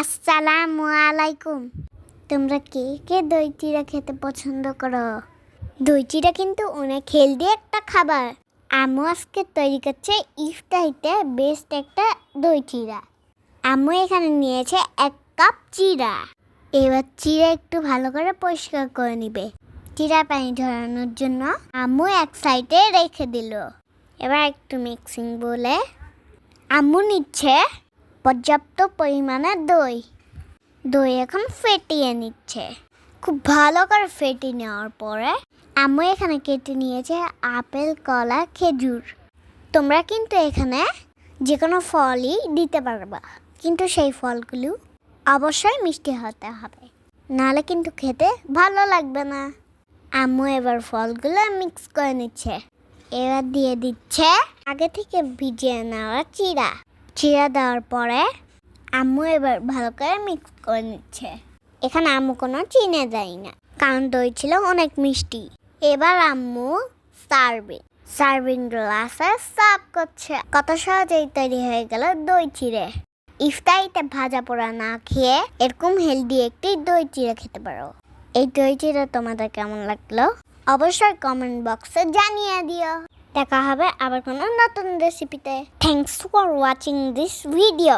আসসালামু আলাইকুম। তোমরা কে কে দই চিড়া খেতে পছন্দ করো? দই চিড়া কিন্তু অনেক হেলদি একটা খাবার। আম্মু আজকে তৈরি করছে ইফতারিতে বেস্ট একটা দই চিড়া আম্মু এখানে নিয়েছে এক কাপ চিড়া এবার চিড়া একটু ভালো করে পরিষ্কার করে নিবে। চিড়া পানি ঝরানোর জন্য আম্মু এক সাইডে রেখে দিল। এবার একটু মিক্সিং বলে। আম্মু নিচ্ছে পর্যাপ্ত পরিমাণে দই। দই এখন ফেটিয়ে নিচ্ছে। খুব ভালো করে ফেটিয়ে নেওয়ার পরে আম্মু এখানে কেটে নিয়েছে আপেল, কলা, খেজুর। তোমরা কিন্তু এখানে যে কোনো ফলই দিতে পারবা, কিন্তু সেই ফলগুলো অবশ্যই মিষ্টি হতে হবে। নাহলে কিন্তু খেতে ভালো লাগবে না। আম্মু এবার ফলগুলো মিক্স করে নিচ্ছে। এবার দিয়ে দিচ্ছে আগে থেকে ভিজিয়ে নেওয়া চিড়া। চিড়া দেওয়ার পরে আম্মু এবার ভালো করে মিক্স করে নিচ্ছে। এখানে আম্মু কোনো চিনে দেয় না, কারণ দই ছিল অনেক মিষ্টি। এবার আম্মু সার্ভিং। সার্ভিং গ্লাসে সার্ভ করছে। কত সহজেই তৈরি হয়ে গেল দই চিড়ে। ইফতারিতে ভাজা পোড়া না খেয়ে এরকম হেলদি একটি দই চিড়ে খেতে পারো। এই দই চিড়ে তোমাদের কেমন লাগল? অবশ্যই কমেন্ট বক্সে জানিয়ে দিও। দেখা হবে আবার কোনো নতুন রেসিপিতে thanks for watching this video